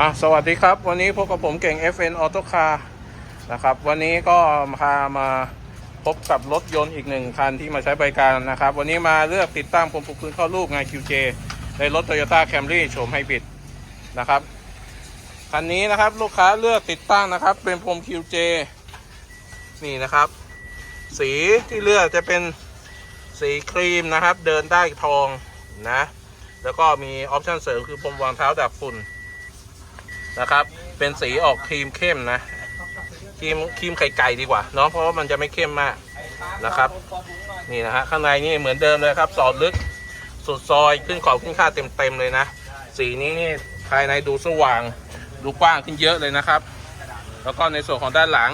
อะสวัสดีครับ วันนี้พบกับผมเก่ง FN Auto Car นะครับ วันนี้ก็พามาพบกับรถยนต์อีกหนึ่งคันที่มาใช้บริการนะครับ วันนี้มาเลือกติดตั้งพรมปูพื้นเข้ารูปงาน QJ ในรถ Toyota Camry โฉมไฮบริดนะครับคันนี้นะครับลูกค้าเลือกติดตั้งนะครับ เป็นพรม QJ นี่นะครับ สีที่เลือกจะเป็นสีครีมนะครับ เดินได้ทองนะแล้วก็มีออปชั่นเสริมคือพรมวางเท้าดับฝุ่น นะครับ เป็นสีออกครีมเข้มนะครีมครีมไข่ไก่ดีกว่าเนาะเพราะว่ามันจะไม่เข้มมากนะครับ นี่นะฮะข้างในนี่เหมือนเดิมเลยครับ สอดลึกสุดซอยขึ้นขอบขึ้นค่าเต็มๆเลยนะ สีนี้นี่ภายในดูสว่าง ดูกว้างขึ้นเยอะเลยนะครับ แล้วก็ในส่วนของด้านหลัง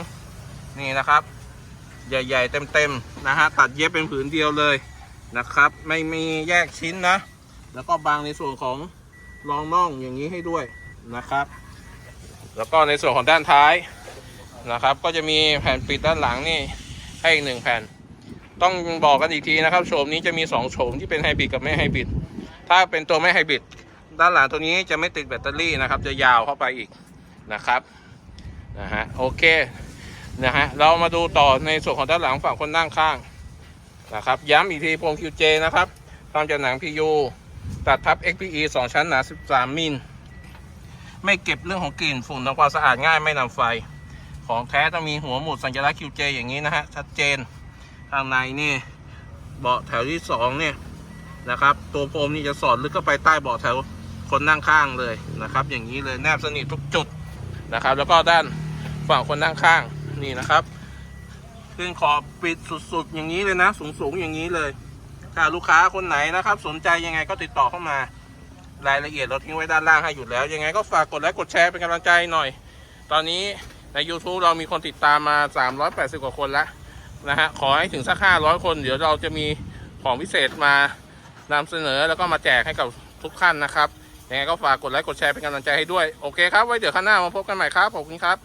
นี่นะครับ ใหญ่ๆเต็มๆนะฮะตัดเย็บเป็นผืนเดียวเลยนะครับ ไม่มีแยกชิ้นนะ แล้วก็บางในส่วนของรองน่องอย่างนี้ให้ด้วยนะครับ แล้วก็ในส่วนของด้านท้ายนะครับ ก็จะมีแผ่นปิดด้านหลังนี่ให้อีกหนึ่งแผ่น ต้องบอกกันอีกทีนะครับโฉมนี้จะมีสองโฉมที่เป็นไฮบริดกับไม่ไฮบริดถ้าเป็นตัวไม่ไฮบริดด้านหลังตัวนี้จะไม่ติดแบตเตอรี่นะครับ จะยาวเข้าไปอีกนะครับนะฮะโอเคนะฮะเรามาดูต่อในส่วนของด้านหลังฝั่งคนนั่งข้างนะครับ ย้ำอีกทีพวง QJ นะครับทำจากหนัง PU ตัดทับ XPE 2 ชั้นหนา 13 มิล ไม่เก็บเรื่องของกลิ่นฝุ่นทำความสะอาดง่ายไม่นำไฟ ของแท้ต้องมีหัวหมุดสัญลักษณ์ QJ อย่างนี้นะฮะชัดเจนข้างในนี่เบาะแถวที่สองเนี่ยนะครับ ตัวโฟมนี่จะสอดลึกเข้าไปใต้เบาะแถวคนนั่งข้างเลยนะครับ อย่างนี้เลยแนบสนิททุกจุดนะครับ แล้วก็ด้านฝั่งคนนั่งข้างนี่นะครับขึ้นขอบปิดสุดๆ อย่างนี้เลยนะ สูงๆอย่างนี้เลยถ้าลูกค้าคนไหนนะครับ สนใจยังไงก็ติดต่อเข้ามา รายละเอียดเราทิ้งไว้ด้านล่างให้อยู่แล้ว ยังไงก็ฝากกดไลค์กดแชร์เป็นกำลังใจหน่อย ตอนนี้ใน YouTube เรามีคนติดตามมา 380 กว่าคนแล้วนะฮะขอให้ถึงสัก 500 คน เดี๋ยวเราจะมีของพิเศษมานำเสนอแล้วก็มาแจกให้กับทุกท่านนะครับยังไงก็ฝากกดไลค์กดแชร์เป็นกำลังใจให้ด้วย โอเคครับ ไว้เดี๋ยวข้างหน้ามาพบกันใหม่ครับ ขอบคุณครับ